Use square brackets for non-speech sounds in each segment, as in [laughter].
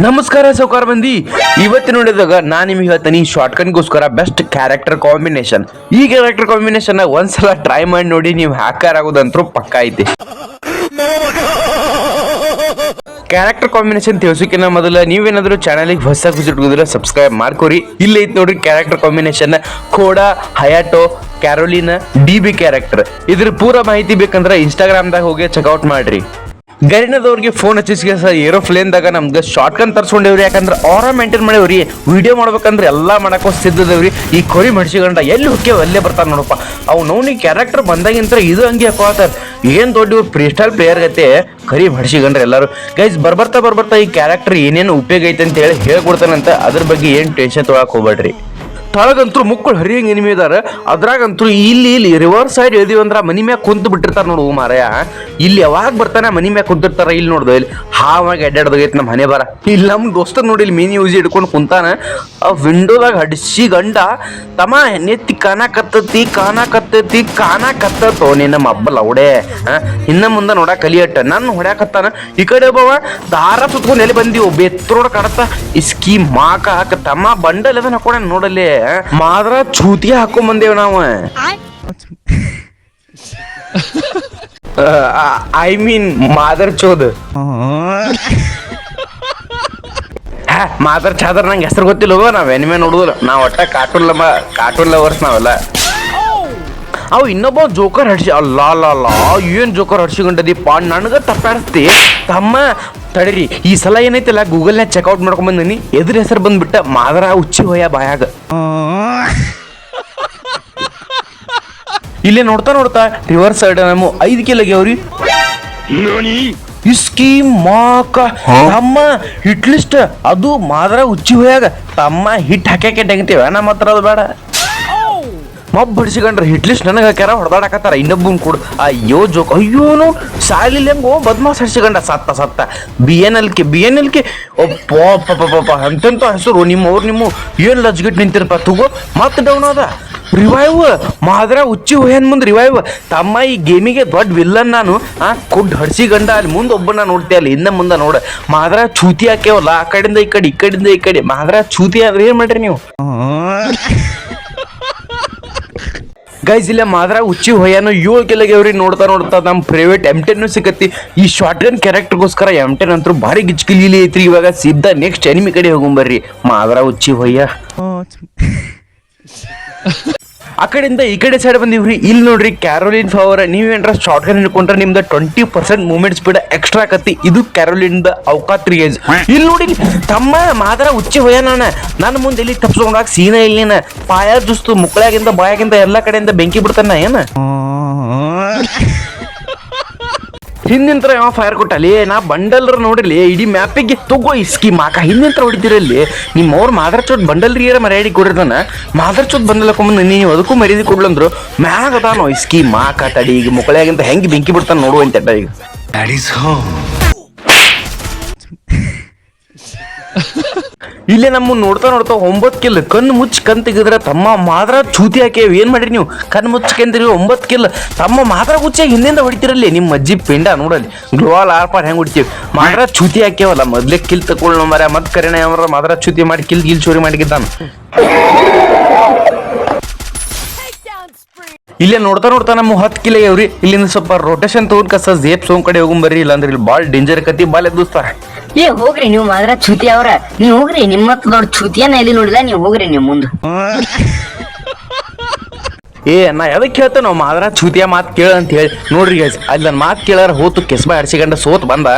ನಮಸ್ಕಾರ ಸೌಕಾರ ಬಂದಿ. ಇವತ್ತು ನೋಡಿದಾಗ ನಾನು ನಿಮಗೆ ಹೇಳ್ತೀನಿ ಶಾರ್ಟ್ಕಟ್ಗೋಸ್ಕರ ಬೆಸ್ಟ್ ಕ್ಯಾರೆಕ್ಟರ್ ಕಾಂಬಿನೇಷನ್ ಈ ಕ್ಯಾರೆಕ್ಟರ್ ಕಾಂಬಿನೇಷನ್ ಒಂದ್ಸಲ ಟ್ರೈ ಮಾಡಿ ನೋಡಿ, ನೀವು ಹ್ಯಾಕರ್ ಆಗೋದಂತರೂ ಪಕ್ಕ ಐತಿ. ಕ್ಯಾರೆಕ್ಟರ್ ಕಾಂಬಿನೇಷನ್ ತಿಳಿಸೋಕಿನ್ನ ಮೊದಲ ನೀವೇನಾದ್ರೂ ಚಾನಲಿಗೆ ಹೊಸ ಹೋದ್ರೆ ಸಬ್ಸ್ಕ್ರೈಬ್ ಮಾಡ್ಕೋರಿ. ಇಲ್ಲಿ ಐತೆ ನೋಡ್ರಿ character combination ಖೋಡಾ Hayato Caroline D B character ಇದ್ರ ಪೂರ ಮಾಹಿತಿ ಬೇಕಂದ್ರೆ ಇನ್ಸ್ಟಾಗ್ರಾಮ್ದಾಗ ಹೋಗಿ ಚೆಕ್ಔಟ್ ಮಾಡ್ರಿ. ಗರಿನದವ್ರಿಗೆ ಫೋನ್ ಹಚ್ಚಿಸಿಗೆ ಸರ್ ಏರೋಪ್ಲೇನ್ದಾಗ ನಮ್ಗೆ ಶಾರ್ಟ್ ಕನ್ ತರ್ಸ್ಕೊಂಡೇವ್ರಿ. ಯಾಕಂದ್ರೆ ಅವರ ಮೇಂಟೈನ್ ಮಾಡೇವ್ರಿ. ವಿಡಿಯೋ ಮಾಡ್ಬೇಕಂದ್ರೆ ಎಲ್ಲ ಮಾಡಕ್ಕೂ ಸಿದ್ಧದವ್ರಿ. ಈ ಕೊರಿ ಮಡ್ಸಿಗಂಡ ಎಲ್ಲಿ ಹೋಗ್ಯವ ಅಲ್ಲೇ ಬರ್ತಾರೆ ನೋಡಪ್ಪ. ಅವು ನೋವು ಕ್ಯಾರೆಕ್ಟರ್ ಬಂದಾಗಿಂತ ಇದು ಹಂಗೆ ಹಾಕೋತಾರ ಏನ್ ದೊಡ್ಡ ಫ್ರೀಸ್ಟೈಲ್ ಪ್ಲೇಯರ್ ಗತೆ, ಕರಿ ಮಡ್ಸಿಗಂಡ್ರೆ ಎಲ್ಲರೂ. ಗೈಸ್ ಬರ್ಬರ್ತಾ ಬರ್ಬರ್ತಾ ಈ ಕ್ಯಾರೆಕ್ಟರ್ ಏನೇನು ಉಪಯೋಗ ಐತೆ ಅಂತ ಹೇಳಿ ಹೇಳ್ಕೊಡ್ತಾನಂತ ಅದ್ರ ಬಗ್ಗೆ ಏನು ಟೆನ್ಷನ್ ತೊಗೊಳಕ್ ಹೋಗ್ಬೇಡ್ರಿ. ತಳಗಂತೂ ಮುಕ್ಕಳು ಹರಿಯಂಗೆ ಎನಿಮಿ ಇದಾರ. ಅದ್ರಾಗಂತೂ ಇಲ್ಲಿ ಇಲ್ಲಿ ರಿವರ್ಸ್ ಸೈಡ್ ಎಳ್ದಿವಿ ಅಂದ್ರೆ ಮನಿ ಮ್ಯಾಗ ಕುಂತು ಬಿಟ್ಟಿರ್ತಾರ ನೋಡು ಮಾರಾಯ. ಇಲ್ಲಿ ಯಾವಾಗ ಬರ್ತಾನೆ ಮನಿ ಮ್ಯಾಗ ಕುಂತಿರ್ತಾರ ಇಲ್ಲಿ ನೋಡ್ದು ಇಲ್ಲಿ ಹಾವಾಗಿ ಅಡ್ಡಾಡ್ದೋಗೈತೆ ನಮ್ಮ ಮನೆ ಬರ ಇಲ್ಲಿ ನಮ್ಮ ದೋಸ್ತ ನೋಡಿ ಇಲ್ಲಿ ಮೀನು ಯೂಸ್ ಇಟ್ಕೊಂಡು ಕುಂತಾನ. ಆ ವಿಂಡೋದಾಗ ಹಡಿಸಿ ಗಂಡ, ತಮ್ಮ ನೆತ್ತಿ ಕಾಣಕತ್ತತಿ ಕಾನ ಕಾಣಕತ್ತತೋ ನಿನ್ನ ಮಬ್ಬಲ್ ಅವಡೆ ಇನ್ನ ಮುಂದೆ ನೋಡ ಕಲಿಯಟ್ಟ. ನನ್ನ ಹೊಡ್ಯಾಕತ್ತಾನ. ಈ ಕಡೆ ಒಬ್ಬವ ದಾರ ಸುತ್ಕೊಂಡು ಎಲ್ಲಿ ಬಂದಿವು ಬೆತ್ರೋಡ ಕಡತ ಇಸ್ಕಿ ಮಾಕ ಹಾಕ, ತಮ್ಮ ಬಂಡಲ್ ಅದನ್ನ ಹಾಕೊಂಡ ನೋಡಲ್ಲಿ. ಮಾದ್ರ ಚೂತಿ ಹಾಕೊಂಡ್ ಬಂದೇವ್ ನಾವು ಐ ಮೀನ್ ಮಾದರ್ ಚೋದ್ ಹಾ ಮಾದರ್ ಚಾದರ್ ನಂಗೆ ಹೆಸರು ಗೊತ್ತಿಲ್ಲ ಹೋಗೋ ನಾವ್ ಎನಿಮೆ ನೋಡುದಿಲ್ಲ. ನಾವ್ ಒಟ್ಟ ಕಾರ್ಟೂನ್ ಲಮ ಕಾರ್ಟೂನ್ ಲವರ್ಸ್ ನಾವೆಲ್ಲ. ಅವು ಇನ್ನೊಬ್ಬ ಜೋಕರ್ ಹಡ್ಸಿ ಅಲ್ಲ ಅಲ್ಲ ಅಲ್ಲ ಏನ್ ಜೋಕರ್ ಹಡ್ಸಿಕೊಂಡದಿ ಪಾ ನನಗ ತಪ್ಪಾಡಿಸ್ತಿ. ತಮ್ಮ ತಡೀರಿ. ಈ ಸಲ ಏನೈತಲ್ಲ ಗೂಗಲ್ನ್ಯಾಗ ಚೆಕ್ಔಟ್ ಮಾಡ್ಕೊಂಡ್ ಬಂದಿನಿ ಎದ್ರ ಹೆಸರು ಬಂದ್ಬಿಟ್ಟ ಮಾದರ ಉಚ್ಚಿ ಹೋಯ ಬಾಯಾಗ. ಇಲ್ಲೇ ನೋಡ್ತಾ ನೋಡ್ತಾ ರಿವರ್ಸ್ ಸೈಡ್ ನಮ್ಮ ಐದು ಕಿಲೋಗ್ಯಾವ್ರಿ ಇಸ್ಕಿ ಮಾಕ. ತಮ್ಮ ಹಿಟ್ ಲಿಸ್ಟ್ ಅದು ಮಾದ್ರ ಉಚ್ಚಿ ಹೋಯಾಗ. ತಮ್ಮ ಹಿಟ್ ಹಾಕ್ಯಾಕೆ ಟೆಂಗ್ತೀವ ನಮ್ಮ ಹತ್ರ ಅದು ಬೇಡ. ಬಿಡಿಸಿಕೊಂಡ್ರೆ ಹಿಟ್ ಲಿಸ್ಟ್ ನನಗೆ ಹಾಕ್ಯಾರ ಹೊಡೆದಾಡಕತ್ತಾರ ಇನ್ನೊಬ್ಬನ ಕೂಡ. ಅಯ್ಯೋ, ಜೋಕ್. ಅಯ್ಯೋನು ಸಾಲಿಲ್ಲ ಹೆಂಗೋ ಬದ್ಮಾಸ್ ಹಡ್ಸಿಕೊಂಡ ಸತ್ತ ಸತ್ತ. B N L K B N L K ಒಪ್ಪ ಎಂತೆಂತ ಹೆಸರು? ನಿಮ್ಮ ಅವ್ರು ನಿಮ್ಮ ಏನು ಲಜ್ಗಿಟ್ ನಿಂತಿರಪ್ಪ? ತಗೋ ಮತ್ತೆ ಡೌನ್ ಅದ ರಿವೈವ್ ಮಾದ್ರ ಉಚ್ಚಿ ಹೋಯನ್ ಮುಂದೆ ರಿವೈವ್ ತಮ್ಮ ಈ ಗೇಮಿಗೆ ದೊಡ್ಡ ವಿಲ್ಲನ್ ನಾನು. ಆ ಕುಡ್ ಹಡ್ಸಿ ಗಂಡ ಅಲ್ಲಿ ಮುಂದೆ ಒಬ್ಬನ ನೋಡ್ತೆ ಅಲ್ಲಿ ಹಿಂದೆ ಮುಂದೆ ನೋಡ. ಮಾದ್ರ ಚೂತಿ ಹಾಕ್ಯಾವಲ್ಲ, ಆ ಕಡೆಯಿಂದ ಈ ಕಡೆ, ಈ ಕಡೆಯಿಂದ ಈ ಕಡೆ. ಮಾದ್ರ ಚೂತಿ ಆದ್ರೆ ಏನು ಮಾಡ್ರಿ ನೀವು? ಗೈಸ್ ಇಲ್ಲ ಮಾದ್ರ ಉಚ್ಚಿ ಹೊಯ್ಯಾನು ಏಳು ಕಿಲೋಗ್ಯಾವ್ರಿ ನೋಡ್ತಾ ನೋಡ್ತಾ ನಮ್ಮ ಪ್ರೈವೇಟ್ ಎಂ ಟೆನ್ ಸಿಕ್ಕತ್ತಿ ಈ ಶಾರ್ಟ್ ಗನ್ ಕ್ಯಾರೆಕ್ಟರ್ಗೋಸ್ಕರ ಎಂ ಟೆನ್ ಅಂತೂ ಭಾರಿ ಗಿಚ್ಕಿಲಿ ಐತ್ರಿ ಇವಾಗ. ಸಿದ್ಧ ನೆಕ್ಸ್ಟ್ ಎನಿಮಿ ಕಡೆ ಹೋಗೊಂಬರ್ರಿ ಮಾದ್ರ ಉಚ್ಚಿ ಹೊಯ್ಯ. [laughs] ಆ ಕಡೆಯಿಂದ ಈ ಕಡೆ ಸೈಡ್ ಬಂದಿವ್ರಿ ಇಲ್ಲಿ ನೋಡ್ರಿ ಕ್ಯಾರೋಲಿನ್ ಫವರ್ ನೀವೇನ್ರ ಶಾರ್ಟ್ ಗನ್ ಹಿಡ್ಕೊಂಡ್ರೆ ನಿಮ್ದು twenty percent movement speed extra ಕತ್ತಿ ಇದು ಕ್ಯಾರೋಲಿನ್ ದ ಅವಕಾತ್ ಗೇಜ್ ಇಲ್ಲಿ ನೋಡಿ, ತಮ್ಮ ಮಾದರ ಉಚ್ಚಿ ಹೋಯ ನಾನು. ನನ್ನ ಮುಂದೆ ಎಲ್ಲಿ ತಪ್ಸ್ಕೊಂಡಾಗ ಸೀನ ಇಲ್ಲಿನ ಪಾಯ ಜುಸ್ತು ಮುಕ್ಕಳಾಗಿಂದ ಬಾಯಾಗಿಂದ ಎಲ್ಲ ಕಡೆಯಿಂದ ಬೆಂಕಿ ಬಿಡ್ತಾನ ಏನ? ಹಿಂದಿಂತ್ರ ಯಾವ ಫೈರ್ ಕೊಟ್ಟಲ್ಲಿ? ನಾ ಬಂಡಲ್ರ ನೋಡಿರ್ಲಿ ಇಡೀ ಮ್ಯಾಪಿಗೆ ತಗೋ ಇಸ್ಕಿ ಮಾಕ ಹಿಂದಿಂತ್ರ ಹೊಡಿತಿರಲ್ಲಿ ನಿಮ್ಮ ಅವ್ರ ಮಾದರ್ ಚೋಟ್ ಬಂಡಲ್ ರೀ ಮರ್ಯಾದಿ ಕೊಡಿರ್ತಾನ ಮಾದರ್ ಚೋಟ್ ಬಂಡಲ್ ಹಾಕೊಂಬಂದು ನೀವು ಅದಕ್ಕೂ ಮರ್ಯಾದಿ ಕೊಡ್ಲಂದ್ರು ಮ್ಯಾಗ ಅದಾನೋ ಇಸ್ಕಿ ಮಾಕ ತಡಿ. ಈಗ ಮುಕ್ಕಳಾಗಿಂತ ಹೆಂಗೆ ಬೆಂಕಿ ಬಿಡ್ತಾನೆ ನೋಡುವಂತೆ ಈಗ. ಇಲ್ಲೇ ನಮ್ಮ ನೋಡ್ತಾ ನೋಡ್ತಾ ಒಂಬತ್ತು ಕಿಲ್ ಕಣ್ಣು ಮುಚ್ಚಿ ಕಣ್ ತೆಗೆದ್ರೆ ತಮ್ಮ ಮಾತ್ರ ಚೂತಿ ಹಾಕೇವ್ ಏನು ಮಾಡಿರಿ ನೀವು? ಕಣ್ಣು ಮುಚ್ಕೊಂಡ್ರಿ ಒಂಬತ್ತು ಕಿಲ್ ತಮ್ಮ ಮಾತ್ರ ಗುಚ್ಚ ಹಿಂದಿಂದ ಹೊಡಿತಿರಲ್ಲಿ. ನಿಮ್ಮ ಅಜ್ಜಿ ಪಿಂಡ ನೋಡಲ್ಲಿ. ಗ್ಲೋವಾಲ್ ಆರ್ಪಾಡ್ ಹೆಂಗ್ ಹೊಡಿತೀವಿ? ಮಾತ್ರ ಚೂತಿ ಹಾಕ್ಯಾವಲ್ಲ, ಮೊದ್ಲೇ ಕಿಲ್ ತಗೊಳ್ಳೋ ಮರ ಮತ್ತೆ ಕರೆಣ ಅವರ ಮಾತ್ರ ಚೂತಿ ಮಾಡಿ ಕಿಲ್ ಗಿಲ್ ಚೋರಿ ಮಾಡಿದ್ದಾನ ಇಲ್ಲೇ ನೋಡ್ತಾ ನೋಡ್ತಾ ನಮ್ಮ ಹತ್ತು ಕಿಲೋ ಇವ್ರಿ ಇಲ್ಲಿಂದ ಸ್ವಲ್ಪ ರೊಟೇಷನ್ ತಗೊಂಡ್ ಕಸ ಜೇಪ್ ಸೋಂಕಡೆ ಕಡೆ ಹೋಗುಂಬರ್ರಿ. ಇಲ್ಲಾಂದ್ರೆ ಇಲ್ಲಿ ಭಾಳ ಡೇಂಜರ್ ಕತಿ ಬಾಲ್ ಎದುಸ್ತಾರ ಏ, ಹೋಗ್ರಿ ನೀವು ಮಾದ್ರ ಚೂತಿ ಅವ್ರ. ನೀವ್ ಹೋಗ್ರಿ, ನಿಮ್ಮ ದೊಡ್ಡ ಚೂತಿಯನ್ನ ಎಲ್ಲಿ ನೋಡಿಲ್ಲ, ನೀವ್ ಹೋಗ್ರಿ ನೀವು ಮುಂದೆ. ಏ, ನಾ ಎದಕ್ಕೆ ಹೇಳ್ತೇನೆ ನಾವು ಮಾದ್ರ ಚೂತಿಯ ಮಾತು ಕೇಳ ಅಂತ ಹೇಳಿ. ನೋಡ್ರಿ ಗೈಸ್ ಅಲ್ಲಿ ನನ್ನ ಮಾತು ಕೇಳಾರ ಹೋತು, ಕೆಸ್ಬ ಹಡ್ಸಿಕೊಂಡ ಸೋತ್ ಬಂದ.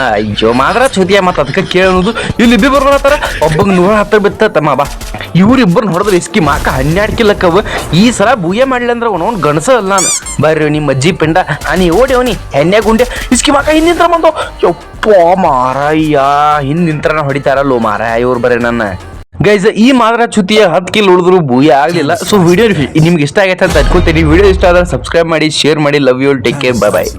ಅಯ್ಯೋ ಮಾದ್ರ ಚೂತಿಯ ಮಾತು ಅದಕ್ಕೆ ಕೇಳೋದು ಇಲ್ಲಿ ಇಬ್ಬರು ಬರ್ಬರತ್ತಾರ ಒಬ್ಬಂಗ್ ನೂರ ಹತ್ತರ ಬಿತ್ತ ತಮ್ಮ ಬಾ. ಇವ್ರಿಬ್ಬರನ್ನ ಹೊಡೆದ್ರೆ ಇಸ್ಕಿ ಮಾಕ ಹನ್ನೆರಡು ಕಿಲಕ್ಕವ ಈ ಸಲ ಬೂಯ ಮಾಡ್ಲಿ ಅಂದ್ರೆ ಅವನವ್ನು ಗಣಸ ಅಲ್ಲ ನಾನು. ಬರ್ರಿ ನಿಮ್ಮ ಅಜ್ಜಿ ಪಿಂಡ. ನೀ ಓಡಿ ಅವನಿ ಹೆಣ್ಣೆ ಗುಂಡೆ ಇಸ್ಕಿ ಮಾಕ ಹಿಂದಿಂತ್ರ ಬಂದು ಯಪ್ಪ ಮಾರಯ್ಯ ಹಿಂದಿಂತ್ರನ ಹೊಡಿತಾರಲ್ಲೋ ಮಾರಾಯ ಇವ್ರು ಬರ್ರಿ ನನ್ನ. ಗೈಸ್ ಈ ಮಾತ್ರ ಚುತಿಯ ಹತ್ತು ಕಿಲ್ ಉಳಿದ್ರು ಭೂಯ ಆಗಲಿಲ್ಲ. ಸೊ ವಿಡಿಯೋ ನಿಮ್ಗೆ ಇಷ್ಟ ಆಗೈತೆ ಅಂತ ಅನ್ಕೊತೀನಿ. ವಿಡಿಯೋ ಇಷ್ಟ ಆದ್ರೆ ಸಬ್ಸ್ಕ್ರೈಬ್ ಮಾಡಿ ಶೇರ್ ಮಾಡಿ. Love you take care bye bye